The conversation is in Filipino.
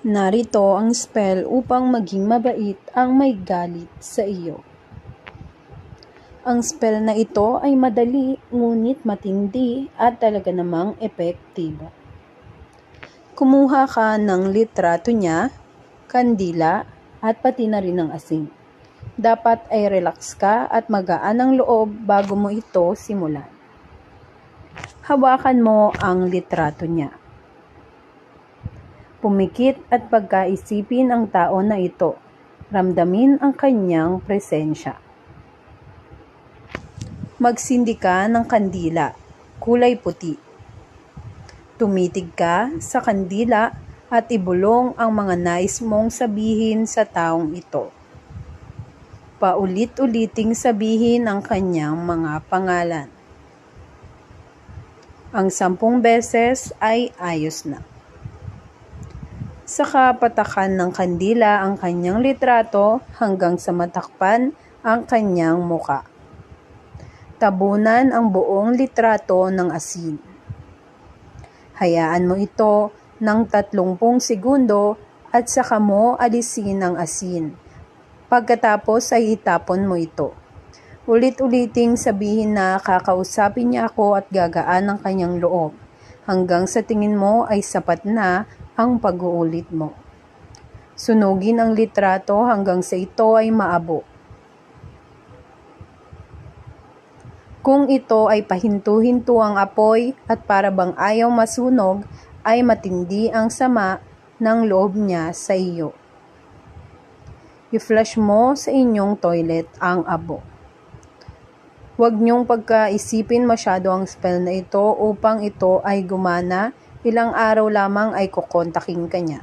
Narito ang spell upang maging mabait ang may galit sa iyo. Ang spell na ito ay madali ngunit matindi at talaga namang epektibo. Kumuha ka ng litrato niya, kandila at pati na rin ng asin. Dapat ay relax ka at magaan ang loob bago mo ito simulan. Hawakan mo ang litrato niya. Pumikit at pagkaisipin ang tao na ito. Ramdamin ang kanyang presensya. Magsindi ka ng kandila, kulay puti. Tumitig ka sa kandila at ibulong ang mga nais mong sabihin sa taong ito. Paulit-uliting sabihin ang kanyang mga pangalan. Ang sampung beses ay ayos na. Saka patakan ng kandila ang kanyang litrato hanggang sa matakpan ang kanyang muka. Tabunan ang buong litrato ng asin. Hayaan mo ito ng 30 segundo at saka mo alisin ang asin. Pagkatapos ay itapon mo ito. Ulit-uliting sabihin na kakausapin niya ako at gagaan ang kanyang loob hanggang sa tingin mo ay sapat na ang pag-uulit mo. Sunugin ang litrato hanggang sa ito ay maabo. Kung ito ay pahinto-hinto ang apoy at para bang ayaw masunog, ay matindi ang sama ng loob niya sa iyo. I-flush mo sa inyong toilet ang abo. Huwag niyong pagkaisipin masyado ang spell na ito upang ito ay gumana, ilang araw lamang ay kukontakin ka niya.